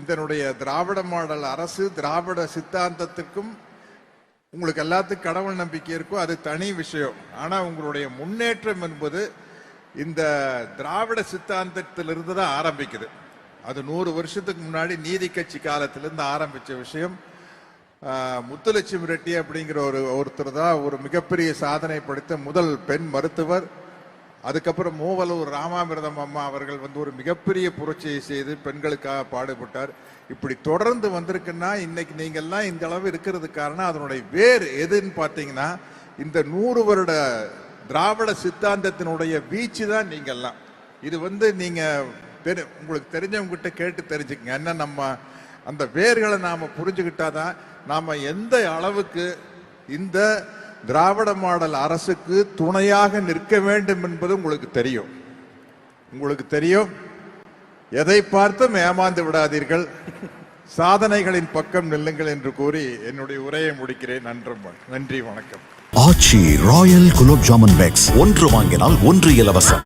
இதனுடைய திராவிட மாடல் அரசு திராவிட சித்தாந்தத்துக்கும் உங்களுக்கு எல்லாத்துக்கும் கடவுள் நம்பிக்கை இருக்கும். அது தனி விஷயம். ஆனால் உங்களுடைய முன்னேற்றம் என்பது இந்த திராவிட சித்தாந்தத்திலிருந்து தான் ஆரம்பிக்குது. அது நூறு வருஷத்துக்கு முன்னாடி நீதி கட்சி காலத்திலிருந்து ஆரம்பித்த விஷயம். முத்துலட்சுமி ரெட்டி அப்படிங்கிற ஒரு ஒருத்தர் தான் ஒரு மிகப்பெரிய சாதனை படைத்த முதல் பெண் மருத்துவர். அதுக்கப்புறம் மூவலூர் ராமாமிரதம் அம்மா அவர்கள் வந்து ஒரு மிகப்பெரிய புரட்சியை செய்து பெண்களுக்காக பாடுபட்டார். இப்படி தொடர்ந்து வந்திருக்குன்னா இன்னைக்கு நீங்கள்லாம் இந்த அளவு இருக்கிறது காரணம் அதனுடைய வேர் எதுன்னு பார்த்தீங்கன்னா இந்த நூறு வருட திராவிட சித்தாந்தத்தினுடைய வீச்சு தான் நீங்கள்லாம். இது வந்து நீங்கள் தெரி உங்களுக்கு தெரிஞ்சவங்க கிட்ட கேட்டு தெரிஞ்சுக்கங்க. என்ன நம்ம அந்த வேர்களை நாம் புரிஞ்சுக்கிட்டாதான் நாம் எந்த அளவுக்கு இந்த திராவிட மாடல் அரசுக்கு துணையாக நிற்க வேண்டும் என்பது உங்களுக்கு தெரியும். உங்களுக்கு தெரியும்? எதை பார்த்தும் ஏமாந்து விடாதீர்கள். சாதனைகளின் பக்கம் நில்லுங்கள் என்று கூறி என்னுடைய உரையை முடிக்கிறேன். நன்றி நன்றி வணக்கம். Aachi royal gulab jamun packs. ஒன்று வாங்கினால் ஒன்று இலவசம்.